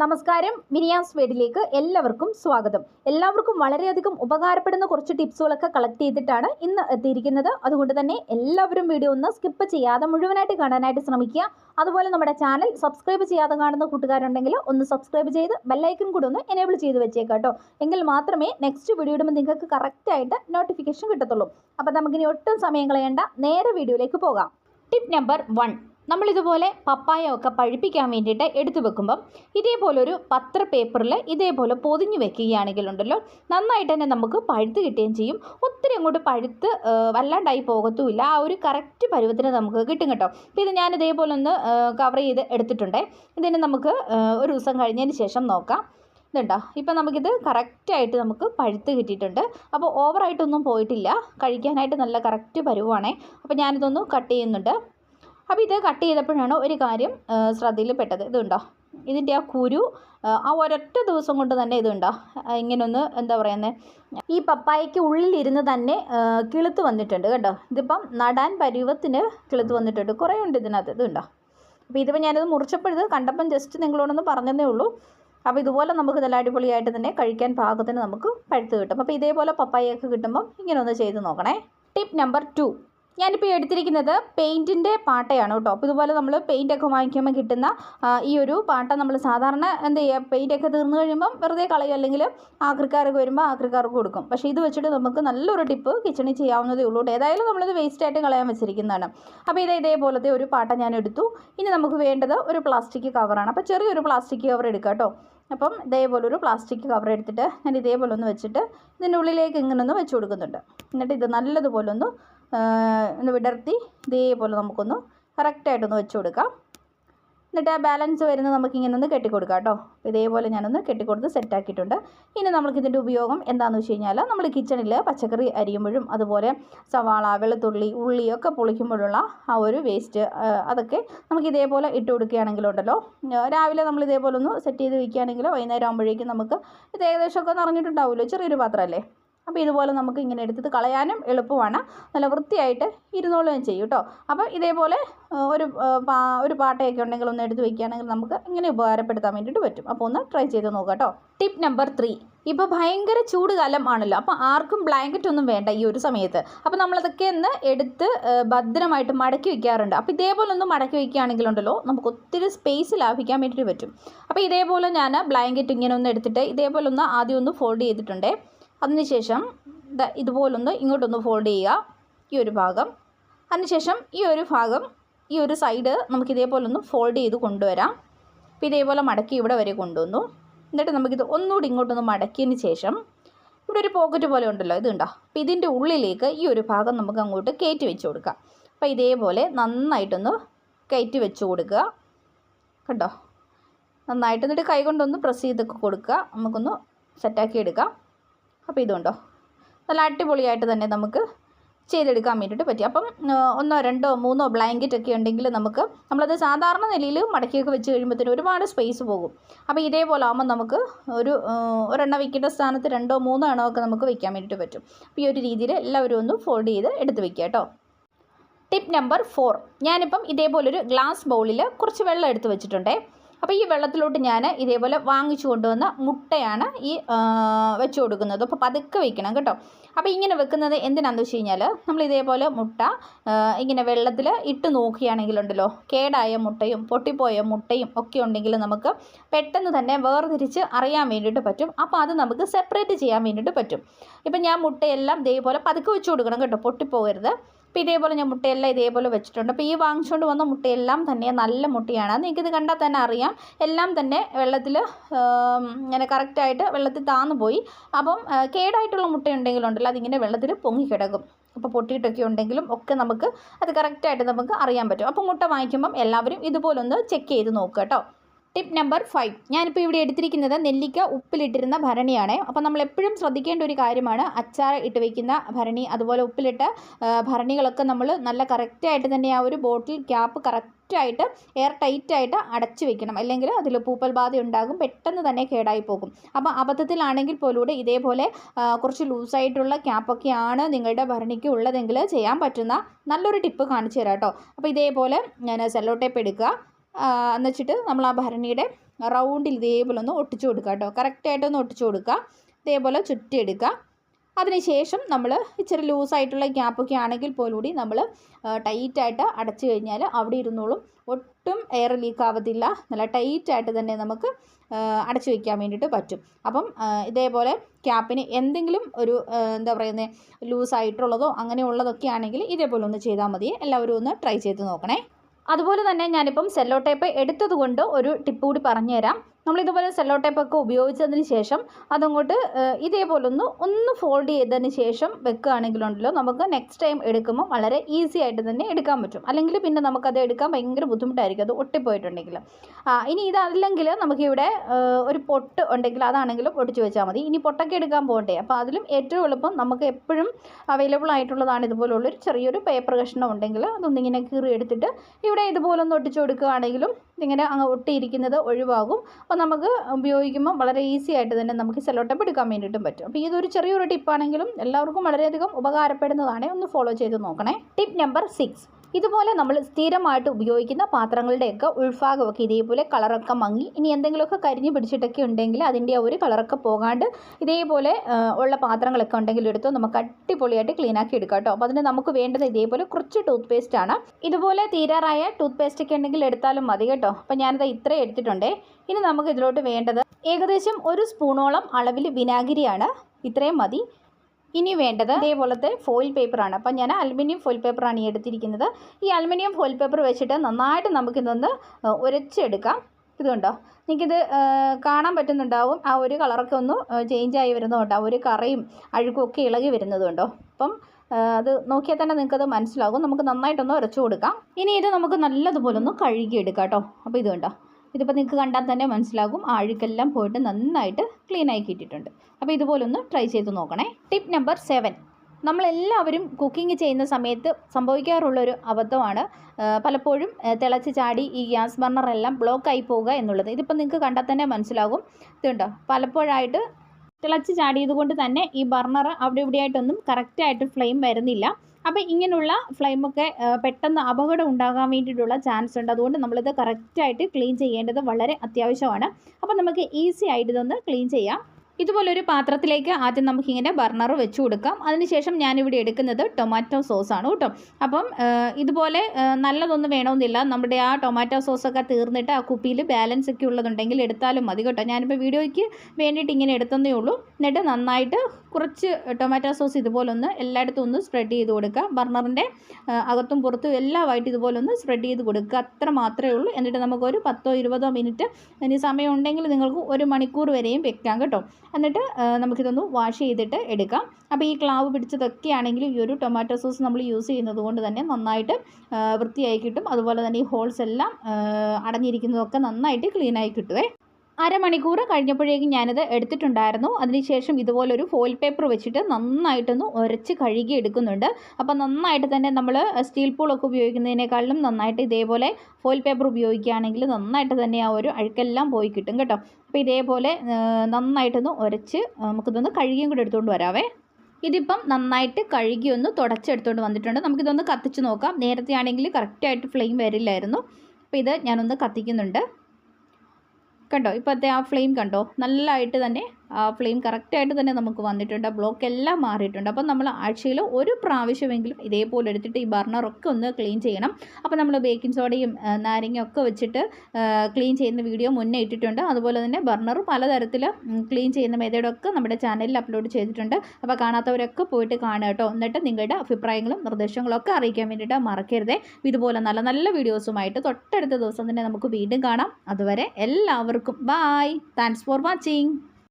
നമസ്കാരം. മിനിയാസ് വേഡിലേക്ക് എല്ലാവർക്കും സ്വാഗതം. എല്ലാവർക്കും വളരെയധികം ഉപകാരപ്പെടുന്ന കുറച്ച് ടിപ്സുകളൊക്കെ കളക്ട് ചെയ്തിട്ടാണ് ഇന്ന് എത്തിയിരിക്കുന്നത്. അതുകൊണ്ട് തന്നെ എല്ലാവരും വീഡിയോ ഒന്ന് സ്കിപ്പ് ചെയ്യാതെ മുഴുവനായിട്ട് കാണാനായിട്ട് ശ്രമിക്കുക. അതുപോലെ നമ്മുടെ ചാനൽ സബ്സ്ക്രൈബ് ചെയ്യാതെ കാണുന്ന കൂട്ടുകാരുണ്ടെങ്കിൽ ഒന്ന് സബ്സ്ക്രൈബ് ചെയ്ത് ബെല്ലൈക്കൺ കൂടെ ഒന്ന് എനേബിൾ ചെയ്ത് വെച്ചേക്കാട്ടോ എങ്കിൽ മാത്രമേ നെക്സ്റ്റ് വീഡിയോ ഇടുമ്പോൾ നിങ്ങൾക്ക് കറക്റ്റായിട്ട് നോട്ടിഫിക്കേഷൻ കിട്ടത്തുള്ളൂ. അപ്പോൾ നമുക്കിനി ഒട്ടും സമയം കളയേണ്ട. നേരെ വീഡിയോയിലേക്ക് പോകാം. ടിപ്പ് നമ്പർ വൺ നമ്മളിതുപോലെ പപ്പായ ഒക്കെ പഴുപ്പിക്കാൻ വേണ്ടിയിട്ട് എടുത്തു വെക്കുമ്പം ഇതേപോലൊരു പത്ര പേപ്പറിൽ ഇതേപോലെ പൊതിഞ്ഞു വെക്കുകയാണെങ്കിലുണ്ടല്ലോ നന്നായിട്ട് തന്നെ നമുക്ക് പഴുത്ത് കിട്ടുകയും ചെയ്യും. ഒത്തിരി അങ്ങോട്ട് പഴുത്ത് വല്ലാണ്ടായി പോകത്തുമില്ല. ആ ഒരു കറക്റ്റ് പരുവത്തിന് നമുക്ക് കിട്ടും കേട്ടോ. അപ്പോൾ ഇത് ഞാൻ ഇതേപോലെ ഒന്ന് കവർ ചെയ്ത് എടുത്തിട്ടുണ്ട്. ഇതിന് നമുക്ക് ഒരു ദിവസം കഴിഞ്ഞതിന് ശേഷം നോക്കാം. ഇതുണ്ടോ? ഇപ്പം നമുക്കിത് കറക്റ്റായിട്ട് നമുക്ക് പഴുത്ത് കിട്ടിയിട്ടുണ്ട്. അപ്പോൾ ഓവറായിട്ടൊന്നും പോയിട്ടില്ല. കഴിക്കാനായിട്ട് നല്ല കറക്റ്റ് പരുവാണേ. അപ്പോൾ ഞാനിതൊന്ന് കട്ട് ചെയ്യുന്നുണ്ട്. അപ്പോൾ ഇത് കട്ട് ചെയ്തപ്പോഴാണ് ഒരു കാര്യം ശ്രദ്ധയിൽ പെട്ടത്. ഇതുണ്ടോ? ഇതിന്റെ ആ കുരു ആ, ഒരൊറ്റ ദിവസം കൊണ്ട് തന്നെ ഇതുണ്ടോ? ഇങ്ങനൊന്ന് എന്താ പറയുന്നത് ഈ പപ്പായയ്ക്ക് ഉള്ളിലിരുന്ന് തന്നെ കിളുത്ത് വന്നിട്ടുണ്ട് കേട്ടോ. ഇതിപ്പം നടാൻ പരുവത്തിന് കിളുത്ത് വന്നിട്ടുണ്ട്. കുറേ ഉണ്ട് ഇതിനകത്ത്. ഇതുണ്ടോ? അപ്പോൾ ഇതിപ്പോൾ ഞാനിത് മുറിച്ചപ്പോഴത് കണ്ടപ്പം ജസ്റ്റ് നിങ്ങളോടൊന്ന് പറഞ്ഞതേ ഉള്ളൂ. അപ്പോൾ ഇതുപോലെ നമുക്ക് നല്ല അടിപൊളിയായിട്ട് തന്നെ കഴിക്കാൻ പാകത്തിന് നമുക്ക് പഴുത്ത് കിട്ടും. അപ്പോൾ ഇതേപോലെ പപ്പായയൊക്കെ കിട്ടുമ്പം ഇങ്ങനെ ഒന്ന് ചെയ്ത് നോക്കണേ. ടിപ്പ് നമ്പർ ടു ഞാനിപ്പോൾ എടുത്തിരിക്കുന്നത് പെയിന്റിന്റെ പാട്ടയാണ് കേട്ടോ. അപ്പോൾ ഇതുപോലെ നമ്മൾ പെയിന്റൊക്കെ വാങ്ങിക്കുമ്പോൾ കിട്ടുന്ന ഈ ഒരു പാട്ട നമ്മൾ സാധാരണ എന്താ ചെയ്യുക പെയിന്റൊക്കെ തീർന്നു കഴിയുമ്പം വെറുതെ കളയും അല്ലെങ്കിൽ ആക്രിക്കാർക്ക് വരുമ്പോൾ ആക്രിക്കാർക്ക് കൊടുക്കും. പക്ഷേ ഇത് വെച്ചിട്ട് നമുക്ക് നല്ലൊരു ടിപ്പ് കിച്ചണിൽ ചെയ്യാവുന്നതേ ഉള്ളൂ. ഏതായാലും നമ്മളിത് വേസ്റ്റായിട്ട് കളയാൻ വെച്ചിരിക്കുന്നതാണ്. അപ്പോൾ ഇത് ഇതേപോലത്തെ ഒരു പാട്ട ഞാൻ എടുത്തു. ഇനി നമുക്ക് വേണ്ടത് ഒരു പ്ലാസ്റ്റിക് കവറാണ് അപ്പോൾ ചെറിയൊരു പ്ലാസ്റ്റിക് കവർ എടുക്കുക കേട്ടോ. അപ്പം ഇതേപോലെ ഒരു പ്ലാസ്റ്റിക് കവർ എടുത്തിട്ട് ഞാൻ ഇതേപോലെ ഒന്ന് വെച്ചിട്ട് ഇതിന്റെ ഉള്ളിലേക്ക് ഇങ്ങനെ ഒന്ന് വെച്ച് കൊടുക്കുന്നുണ്ട്. എന്നിട്ട് ഇത് നല്ലതുപോലെ ഒന്ന് ഒന്ന് വിടർത്തി ഇതേപോലെ നമുക്കൊന്ന് കറക്റ്റായിട്ടൊന്ന് വെച്ച് കൊടുക്കാം. എന്നിട്ട് ആ ബാലൻസ് വരുന്നത് നമുക്ക് ഇങ്ങനെ ഒന്ന് കെട്ടിക്കൊടുക്കാം കേട്ടോ. ഇതേപോലെ ഞാനൊന്ന് കെട്ടിക്കൊടുത്ത് സെറ്റാക്കിയിട്ടുണ്ട് ഇനി നമുക്കിതിന്റെ ഉപയോഗം എന്താണെന്ന് വെച്ച് കഴിഞ്ഞാൽ നമ്മൾ കിച്ചണിൽ പച്ചക്കറി അരിയുമ്പോഴും അതുപോലെ സവാള വെളുത്തുള്ളി ഉള്ളിയൊക്കെ പൊളിക്കുമ്പോഴുള്ള ആ ഒരു വേസ്റ്റ് അതൊക്കെ നമുക്ക് ഇതേപോലെ ഇട്ട് കൊടുക്കുകയാണെങ്കിലുണ്ടല്ലോ രാവിലെ നമ്മൾ ഇതേപോലെ ഒന്ന് സെറ്റ് ചെയ്ത് വയ്ക്കുകയാണെങ്കിൽ വൈകുന്നേരം ആകുമ്പോഴേക്കും നമുക്ക് ഇത് ഏകദേശമൊക്കെ നിറഞ്ഞിട്ടുണ്ടാവുമല്ലോ. ചെറിയൊരു പാത്രമല്ലേ? അപ്പോൾ ഇതുപോലെ നമുക്ക് ഇങ്ങനെ എടുത്തിട്ട് കളയാനും എളുപ്പമാണ്. നല്ല വൃത്തിയായിട്ട് ഇരുന്നോളുകയും ചെയ്യും കേട്ടോ അപ്പോൾ ഇതേപോലെ ഒരു പാ ഒരു പാട്ടയൊക്കെ ഉണ്ടെങ്കിൽ ഒന്ന് എടുത്ത് വയ്ക്കുകയാണെങ്കിൽ നമുക്ക് ഇങ്ങനെ ഉപകാരപ്പെടുത്താൻ വേണ്ടിയിട്ട് പറ്റും. അപ്പോൾ ഒന്ന് ട്രൈ ചെയ്ത് നോക്കാം കേട്ടോ ടിപ്പ് നമ്പർ ത്രീ ഇപ്പോൾ ഭയങ്കര ചൂട് കാലം ആണല്ലോ. അപ്പോൾ ആർക്കും ബ്ലാങ്കറ്റ് ഒന്നും വേണ്ട ഈ ഒരു സമയത്ത്. അപ്പോൾ നമ്മളതൊക്കെ ഒന്ന് എടുത്ത് ഭദ്രമായിട്ട് മടക്കി വയ്ക്കാറുണ്ട് അപ്പോൾ ഇതേപോലെ ഒന്ന് മടക്കി വയ്ക്കുകയാണെങ്കിലുണ്ടല്ലോ നമുക്ക് ഒത്തിരി സ്പേസ് ലാഭിക്കാൻ വേണ്ടിയിട്ട് പറ്റും. അപ്പോൾ ഇതേപോലെ ഞാൻ ബ്ലാങ്കറ്റ് ഇങ്ങനെ ഒന്ന് എടുത്തിട്ട് ഇതേപോലെ ഒന്ന് ആദ്യം ഒന്ന് ഫോൾഡ് ചെയ്തിട്ടുണ്ടേ. അതിനുശേഷം ഇതുപോലൊന്ന് ഇങ്ങോട്ടൊന്ന് ഫോൾഡ് ചെയ്യുക. ഈ ഒരു ഭാഗം. അതിനുശേഷം ഈ ഒരു ഭാഗം ഈ ഒരു സൈഡ് നമുക്ക് ഇതേപോലെ ഒന്ന് ഫോൾഡ് ചെയ്ത് കൊണ്ടുവരാം. അപ്പോൾ ഇതേപോലെ മടക്കി ഇവിടെ വരെ കൊണ്ടുവന്നു. എന്നിട്ട് നമുക്കിത് ഒന്നുകൂടി ഇങ്ങോട്ടൊന്ന് മടക്കിയതിന് ശേഷം ഇവിടെ ഒരു പോക്കറ്റ് പോലെ ഉണ്ടല്ലോ ഇത് ഉണ്ടോ അപ്പോൾ ഇതിന്റെ ഉള്ളിലേക്ക് ഈ ഒരു ഭാഗം നമുക്ക് അങ്ങോട്ട് കയറ്റി വെച്ച് കൊടുക്കാം. അപ്പോൾ ഇതേപോലെ നന്നായിട്ടൊന്ന് കയറ്റി വെച്ച് കൊടുക്കുക. കണ്ടോ? നന്നായിട്ട് എന്നിട്ട് കൈ കൊണ്ടൊന്ന് പ്രസ് ചെയ്തൊക്കെ കൊടുക്കുക. നമുക്കൊന്ന് സെറ്റാക്കി എടുക്കാം. അപ്പോൾ ഇതുണ്ടോ? നല്ല അടിപൊളിയായിട്ട് തന്നെ നമുക്ക് ചെയ്തെടുക്കാൻ വേണ്ടിയിട്ട് പറ്റി. അപ്പം ഒന്നോ രണ്ടോ മൂന്നോ ബ്ലാങ്കറ്റ് ഒക്കെ ഉണ്ടെങ്കിൽ നമുക്ക് നമ്മളത് സാധാരണ നിലയിൽ മടക്കിയൊക്കെ വെച്ച് കഴിയുമ്പോഴത്തേനും ഒരുപാട് സ്പേസ് പോകും. അപ്പോൾ ഇതേപോലെ ആകുമ്പോൾ നമുക്ക് ഒരു ഒരെണ്ണം വയ്ക്കേണ്ട സ്ഥാനത്ത് രണ്ടോ മൂന്നോ എണ്ണമൊക്കെ നമുക്ക് വയ്ക്കാൻ വേണ്ടിയിട്ട് പറ്റും. അപ്പോൾ ഈ ഒരു രീതിയിൽ എല്ലാവരും ഒന്ന് ഫോൾഡ് ചെയ്ത് എടുത്ത് വയ്ക്കുക കേട്ടോ. ടിപ്പ് നമ്പർ ഫോർ ഞാനിപ്പം ഇതേപോലൊരു ഗ്ലാസ് ബൗളിൽ കുറച്ച് വെള്ളം എടുത്ത് വെച്ചിട്ടുണ്ടേ. അപ്പോൾ ഈ വെള്ളത്തിലോട്ട് ഞാൻ ഇതേപോലെ വാങ്ങിച്ചു കൊണ്ടുവന്ന മുട്ടയാണ് ഈ വെച്ച് കൊടുക്കുന്നത്. അപ്പോൾ പതുക്കെ വെക്കണം കേട്ടോ. അപ്പോൾ ഇങ്ങനെ വെക്കുന്നത് എന്തിനാണെന്ന് വെച്ച് കഴിഞ്ഞാൽ നമ്മൾ ഇതേപോലെ മുട്ട ഇങ്ങനെ വെള്ളത്തിൽ ഇട്ട് നോക്കുകയാണെങ്കിലുണ്ടല്ലോ. കേടായ മുട്ടയും പൊട്ടിപ്പോയ മുട്ടയും ഒക്കെ ഉണ്ടെങ്കിൽ നമുക്ക് പെട്ടെന്ന് തന്നെ വേർതിരിച്ച് അറിയാൻ വേണ്ടിയിട്ട് പറ്റും. അപ്പോൾ അത് നമുക്ക് സെപ്പറേറ്റ് ചെയ്യാൻ വേണ്ടിയിട്ട് പറ്റും. ഇപ്പം ഞാൻ മുട്ടയെല്ലാം ഇതേപോലെ പതുക്കെ വെച്ച് കൊടുക്കണം കേട്ടോ. പൊട്ടിപ്പോകരുത്. അപ്പോൾ ഇതേപോലെ ഞാൻ മുട്ടയെല്ലാം ഇതേപോലെ വെച്ചിട്ടുണ്ട്. അപ്പോൾ ഈ വാങ്ങിച്ചുകൊണ്ട് വന്ന മുട്ടയെല്ലാം തന്നെ നല്ല മുട്ടയാണ്. നിങ്ങൾക്കിത് കണ്ടാൽ തന്നെ അറിയാം. എല്ലാം തന്നെ വെള്ളത്തിൽ ഇങ്ങനെ കറക്റ്റായിട്ട് വെള്ളത്തിൽ താന്നു പോയി. അപ്പം കേടായിട്ടുള്ള മുട്ടയുണ്ടെങ്കിലുണ്ടല്ലോ അതിങ്ങനെ വെള്ളത്തിൽ പൊങ്ങിക്കിടക്കും അപ്പോൾ പൊട്ടിയിട്ടൊക്കെ ഉണ്ടെങ്കിലും ഒക്കെ നമുക്ക് അത് കറക്റ്റായിട്ട് നമുക്ക് അറിയാൻ പറ്റും. അപ്പോൾ മുട്ട വാങ്ങിക്കുമ്പം എല്ലാവരും ഇതുപോലൊന്ന് ചെക്ക് ചെയ്ത് നോക്കുക കേട്ടോ. ടിപ്പ് നമ്പർ ഫൈവ് ഞാനിപ്പോൾ ഇവിടെ എടുത്തിരിക്കുന്നത് നെല്ലിക്ക ഉപ്പിലിട്ടിരുന്ന ഭരണിയാണ്. അപ്പോൾ നമ്മൾ എപ്പോഴും ശ്രദ്ധിക്കേണ്ട ഒരു കാര്യമാണ് അച്ചാർ ഇട്ട് വയ്ക്കുന്ന ഭരണി അതുപോലെ ഉപ്പിലിട്ട ഭരണികളൊക്കെ നമ്മൾ നല്ല കറക്റ്റായിട്ട് തന്നെ ആ ഒരു ബോട്ടിൽ ക്യാപ്പ് കറക്റ്റ് കറക്റ്റായിട്ട് എയർ ടൈറ്റായിട്ട് അടച്ചു വെക്കണം. അല്ലെങ്കിൽ അതിൽ പൂപ്പൽ ബാധ ഉണ്ടാകും പെട്ടെന്ന് തന്നെ കേടായി പോകും. അപ്പോൾ അബദ്ധത്തിലാണെങ്കിൽ പോലൂടെ ഇതേപോലെ കുറച്ച് ലൂസായിട്ടുള്ള ക്യാപ്പൊക്കെയാണ് നിങ്ങളുടെ ഭരണിക്ക് ഉള്ളതെങ്കിൽ ചെയ്യാൻ പറ്റുന്ന നല്ലൊരു ടിപ്പ് കാണിച്ചു തരാം കേട്ടോ. അപ്പോൾ ഇതേപോലെ ഞാൻ സെല്ലോ ടേപ്പ് എടുക്കുക. എന്നുവെച്ചിട്ട് നമ്മൾ ആ ഭരണിയുടെ റൗണ്ടിൽ ഇതേപോലെ ഒന്ന് ഒട്ടിച്ചു കൊടുക്കുക കേട്ടോ. കറക്റ്റായിട്ടൊന്ന് ഒട്ടിച്ചു കൊടുക്കുക. ഇതേപോലെ ചുറ്റിയെടുക്കുക. അതിനുശേഷം നമ്മൾ ഇച്ചിരി ലൂസായിട്ടുള്ള ഗ്യാപ്പൊക്കെ ആണെങ്കിൽ പോലൂടി നമ്മൾ ടൈറ്റായിട്ട് അടച്ചു കഴിഞ്ഞാൽ അവിടെ ഇരുന്നോളും. ഒട്ടും എയർ ലീക്ക് ആവത്തില്ല. നല്ല ടൈറ്റായിട്ട് തന്നെ നമുക്ക് അടച്ചു വയ്ക്കാൻ വേണ്ടിയിട്ട് പറ്റും. അപ്പം ഇതേപോലെ ക്യാപ്പിന് എന്തെങ്കിലും ഒരു എന്താ പറയുന്നത് ലൂസായിട്ടുള്ളതോ അങ്ങനെയുള്ളതൊക്കെ ആണെങ്കിൽ ഇതേപോലെ ഒന്ന് ചെയ്താൽ മതി. എല്ലാവരും ഒന്ന് ട്രൈ ചെയ്ത് നോക്കണേ. അതുപോലെ തന്നെ ഞാനിപ്പം സെല്ലോ ടേപ്പ് എടുത്തത് കൊണ്ട് ഒരു ടിപ്പ് കൂടി പറഞ്ഞുതരാം. നമ്മളിതുപോലെ സെല്ലോ ടേപ്പൊക്കെ ഉപയോഗിച്ചതിന് ശേഷം അതങ്ങോട്ട് ഇതേപോലെ ഒന്ന് ഒന്ന് ഫോൾഡ് ചെയ്തതിന് ശേഷം വെക്കുകയാണെങ്കിലുണ്ടല്ലോ നമുക്ക് നെക്സ്റ്റ് ടൈം എടുക്കുമ്പോൾ വളരെ ഈസി ആയിട്ട് തന്നെ എടുക്കാൻ പറ്റും. അല്ലെങ്കിൽ പിന്നെ നമുക്കത് എടുക്കാൻ ഭയങ്കര ബുദ്ധിമുട്ടായിരിക്കും അത് ഒട്ടിപ്പോയിട്ടുണ്ടെങ്കിൽ. ഇനി ഇതല്ലെങ്കിൽ നമുക്കിവിടെ ഒരു പൊട്ട് ഉണ്ടെങ്കിൽ അതാണെങ്കിലും ഒട്ടിച്ച് വെച്ചാൽ മതി. ഇനി പൊട്ടൊക്കെ എടുക്കാൻ പോകണ്ടേ അപ്പോൾ അതിലും ഏറ്റവും എളുപ്പം നമുക്ക് എപ്പോഴും അവൈലബിൾ ആയിട്ടുള്ളതാണ് ഇതുപോലുള്ളൊരു ചെറിയൊരു പേപ്പർ കഷ്ണം ഉണ്ടെങ്കിൽ അതൊന്നിങ്ങനെ കീറി എടുത്തിട്ട് ഇവിടെ ഇതുപോലൊന്ന് ഒട്ടിച്ചു ഒട്ടിച്ച് കൊടുക്കുകയാണെങ്കിലും ഇങ്ങനെ അങ്ങ് ഒട്ടിയിരിക്കുന്നത് ഒഴിവാകും. അപ്പോൾ നമുക്ക് ഉപയോഗിക്കുമ്പോൾ വളരെ ഈസി ആയിട്ട് തന്നെ നമുക്ക് സെല്ലോ എടുക്കാൻ വേണ്ടിയിട്ടും പറ്റും. അപ്പോൾ ഇതൊരു ചെറിയൊരു ടിപ്പാണെങ്കിലും എല്ലാവർക്കും വളരെയധികം ഉപകാരപ്പെടുന്നതാണ് ഒന്ന് ഫോളോ ചെയ്ത് നോക്കണേ. ടിപ്പ് നമ്പർ സിക്സ് ഇതുപോലെ നമ്മൾ സ്ഥിരമായിട്ട് ഉപയോഗിക്കുന്ന പാത്രങ്ങളുടെയൊക്കെ ഉൾഭാഗമൊക്കെ ഇതേപോലെ കളറൊക്കെ മങ്ങി ഇനി എന്തെങ്കിലുമൊക്കെ കരിഞ്ഞു പിടിച്ചിട്ടൊക്കെ ഉണ്ടെങ്കിൽ അതിന്റെ ഒരു കളറൊക്കെ പോകാണ്ട് ഇതേപോലെ ഉള്ള പാത്രങ്ങളൊക്കെ ഉണ്ടെങ്കിൽ എടുത്ത് നമുക്ക് അടിപൊളിയായിട്ട് ക്ലീൻ ആക്കി എടുക്കാം കേട്ടോ. അപ്പോൾ അതിന് നമുക്ക് വേണ്ടത് ഇതേപോലെ കുറച്ച് ടൂത്ത് പേസ്റ്റ് ആണ്. ഇതുപോലെ തീരാറായ ടൂത്ത് പേസ്റ്റ് ഒക്കെ ഉണ്ടെങ്കിൽ എടുത്താലും മതി കേട്ടോ. അപ്പോൾ ഞാനത് ഇത്രയും എടുത്തിട്ടുണ്ടേ. ഇനി നമുക്ക് ഇതിലോട്ട് വേണ്ടത് ഏകദേശം ഒരു സ്പൂണോളം അളവിൽ വിനാഗിരിയാണ്. ഇത്രയും മതി. ഇനി വേണ്ടത് ഇതേപോലത്തെ ഫോയിൽ പേപ്പറാണ് അപ്പം ഞാൻ അലുമിനിയം ഫോയിൽ പേപ്പറാണ് ഈ എടുത്തിരിക്കുന്നത്. ഈ അലുമിനിയം ഫോയിൽ പേപ്പർ വെച്ചിട്ട് നന്നായിട്ട് നമുക്കിതൊന്ന് ഉരച്ചെടുക്കാം. ഇതുണ്ടോ? എനിക്കിത് കാണാൻ പറ്റുന്നുണ്ടാവും. ആ ഒരു കളറൊക്കെ ഒന്ന് ചേഞ്ചായി വരുന്നതുകൊണ്ട് ആ ഒരു കറയും അഴുക്കും ഒക്കെ ഇളകി വരുന്നതുണ്ടോ? അപ്പം അത് നോക്കിയാൽ തന്നെ നിങ്ങൾക്കത് മനസ്സിലാകും. നമുക്ക് നന്നായിട്ടൊന്ന് ഉരച്ചു കൊടുക്കാം. ഇനി ഇത് നമുക്ക് നല്ലതുപോലെ ഒന്ന് കഴുകിയെടുക്കാം കേട്ടോ. അപ്പോൾ ഇത് കണ്ടോ ഇതിപ്പോൾ നിങ്ങൾക്ക് കണ്ടാൽ തന്നെ മനസ്സിലാകും. ആ അഴുക്കെല്ലാം പോയിട്ട് നന്നായിട്ട് ക്ലീൻ ആയി കിട്ടിയിട്ടുണ്ട്. അപ്പോൾ ഇതുപോലെ ഒന്ന് ട്രൈ ചെയ്ത് നോക്കണേ. ടിപ്പ് നമ്പർ സെവൻ നമ്മളെല്ലാവരും കുക്കിംഗ് ചെയ്യുന്ന സമയത്ത് സംഭവിക്കാറുള്ളൊരു അബദ്ധമാണ്. പലപ്പോഴും തിളച്ച് ചാടി ഈ ഗ്യാസ് ബർണറെല്ലാം ബ്ലോക്കായി പോവുക എന്നുള്ളത്. ഇതിപ്പോൾ നിങ്ങൾക്ക് കണ്ടാൽ തന്നെ മനസ്സിലാകും. ഇതുണ്ടോ? പലപ്പോഴായിട്ട് തിളച്ച് ചാടിയത് കൊണ്ട് തന്നെ ഈ ബർണർ അവിടെ ഇവിടെയായിട്ടൊന്നും കറക്റ്റായിട്ട് ഫ്ലെയിം വരുന്നില്ല. അപ്പോൾ ഇങ്ങനെയുള്ള ഫ്ലെയിമൊക്കെ പെട്ടെന്ന് അപകടം ഉണ്ടാകാൻ വേണ്ടിയിട്ടുള്ള ചാൻസ് ഉണ്ട്. അതുകൊണ്ട് നമ്മളിത് കറക്റ്റായിട്ട് ക്ലീൻ ചെയ്യേണ്ടത് വളരെ അത്യാവശ്യമാണ്. അപ്പോൾ നമുക്ക് ഈസി ആയിട്ട് ഇതൊന്ന് ക്ലീൻ ചെയ്യാം. ഇതുപോലൊരു പാത്രത്തിലേക്ക് ആദ്യം നമുക്കിങ്ങനെ ബർണർ വെച്ച് കൊടുക്കാം. അതിനുശേഷം ഞാനിവിടെ എടുക്കുന്നത് ടൊമാറ്റോ സോസാണ് കേട്ടോ. അപ്പം ഇതുപോലെ നല്ലതൊന്നും വേണമെന്നില്ല. നമ്മുടെ ആ ടൊമാറ്റോ സോസൊക്കെ തീർന്നിട്ട് ആ കുപ്പിയിൽ ബാലൻസ് ഒക്കെ ഉള്ളതുണ്ടെങ്കിൽ എടുത്താലും മതി കേട്ടോ. ഞാനിപ്പോൾ വീഡിയോയ്ക്ക് വേണ്ടിയിട്ട് ഇങ്ങനെ എടുത്തതേ ഉള്ളൂ. എന്നിട്ട് നന്നായിട്ട് കുറച്ച് ടൊമാറ്റോ സോസ് ഇതുപോലെ ഒന്ന് എല്ലായിടത്തും ഒന്ന് സ്പ്രെഡ് ചെയ്ത് കൊടുക്കുക. ബർണറിന്റെ അകത്തും പുറത്തും എല്ലാമായിട്ട് ഇതുപോലെ ഒന്ന് സ്പ്രെഡ് ചെയ്ത് കൊടുക്കുക. അത്ര മാത്രമേ ഉള്ളൂ. എന്നിട്ട് നമുക്കൊരു പത്തോ ഇരുപതോ മിനിറ്റ് ഇനി സമയമുണ്ടെങ്കിൽ നിങ്ങൾക്ക് ഒരു മണിക്കൂർ വരെയും വെക്കാം കേട്ടോ. എന്നിട്ട് നമുക്കിതൊന്ന് വാഷ് ചെയ്തിട്ട് എടുക്കാം. അപ്പോൾ ഈ ക്ലാവ് പിടിച്ചതൊക്കെ ആണെങ്കിലും ഈ ഒരു ടൊമാറ്റോ സോസ് നമ്മൾ യൂസ് ചെയ്യുന്നത് കൊണ്ട് തന്നെ നന്നായിട്ട് വൃത്തിയായി കിട്ടും. അതുപോലെ തന്നെ ഈ ഹോൾസ് എല്ലാം അടഞ്ഞിരിക്കുന്നതൊക്കെ നന്നായിട്ട് ക്ലീനായി കിട്ടുവേ. അരമണിക്കൂർ കഴിഞ്ഞപ്പോഴേക്കും ഞാനിത് എടുത്തിട്ടുണ്ടായിരുന്നു. അതിനുശേഷം ഇതുപോലൊരു ഫോയിൽ പേപ്പർ വെച്ചിട്ട് നന്നായിട്ടൊന്ന് ഉരച്ച് കഴുകി എടുക്കുന്നുണ്ട്. അപ്പോൾ നന്നായിട്ട് തന്നെ നമ്മൾ സ്റ്റീൽ പൂളൊക്കെ ഉപയോഗിക്കുന്നതിനേക്കാളും നന്നായിട്ട് ഇതേപോലെ ഫോയിൽ പേപ്പർ ഉപയോഗിക്കുകയാണെങ്കിൽ നന്നായിട്ട് തന്നെ ആ ഒരു അഴുക്കെല്ലാം പോയി കിട്ടും കേട്ടോ. അപ്പോൾ ഇതേപോലെ നന്നായിട്ടൊന്ന് ഉരച്ച് നമുക്കിതൊന്ന് കഴുകിയും കൂടെ എടുത്തുകൊണ്ട് വരാവേ. ഇതിപ്പം നന്നായിട്ട് കഴുകി ഒന്ന് തുടച്ചെടുത്തുകൊണ്ട് വന്നിട്ടുണ്ട്. നമുക്കിതൊന്ന് കത്തിച്ച് നോക്കാം. നേരത്തെ ആണെങ്കിൽ കറക്റ്റായിട്ട് ഫ്ലെയിം വരില്ലായിരുന്നു. അപ്പോൾ ഇത് ഞാനൊന്ന് കത്തിക്കുന്നുണ്ട്. കണ്ടോ? ഇപ്പോഴത്തെ ആ ഫ്ലെയിം കണ്ടോ? നല്ലതായിട്ട് തന്നെ ഫ്ലെയിം കറക്റ്റായിട്ട് തന്നെ നമുക്ക് വന്നിട്ടുണ്ട്. ബ്ലോക്ക് എല്ലാം മാറിയിട്ടുണ്ട്. അപ്പോൾ നമ്മൾ ആഴ്ചയിൽ ഒരു പ്രാവശ്യമെങ്കിലും ഇതേപോലെ എടുത്തിട്ട് ഈ ബർണറൊക്കെ ഒന്ന് ക്ലീൻ ചെയ്യണം. അപ്പോൾ നമ്മൾ ബേക്കിംഗ് സോഡയും നാരങ്ങയും ഒക്കെ വെച്ചിട്ട് ക്ലീൻ ചെയ്യുന്ന വീഡിയോ മുന്നേ ഇട്ടിട്ടുണ്ട്. അതുപോലെ തന്നെ ബർണർ പലതരത്തിൽ ക്ലീൻ ചെയ്യുന്ന മെതേഡൊക്കെ നമ്മുടെ ചാനലിൽ അപ്ലോഡ് ചെയ്തിട്ടുണ്ട്. അപ്പോൾ കാണാത്തവരൊക്കെ പോയിട്ട് കാണുക കേട്ടോ. എന്നിട്ട് നിങ്ങളുടെ അഭിപ്രായങ്ങളും നിർദ്ദേശങ്ങളും ഒക്കെ അറിയിക്കാൻ വേണ്ടിയിട്ട് മറക്കരുതേ. ഇതുപോലെ നല്ല നല്ല വീഡിയോസുമായിട്ട് തൊട്ടടുത്ത ദിവസം തന്നെ നമുക്ക് വീണ്ടും കാണാം. അതുവരെ എല്ലാവർക്കും ബായ് താങ്ക്സ് ഫോർ വാച്ചിങ്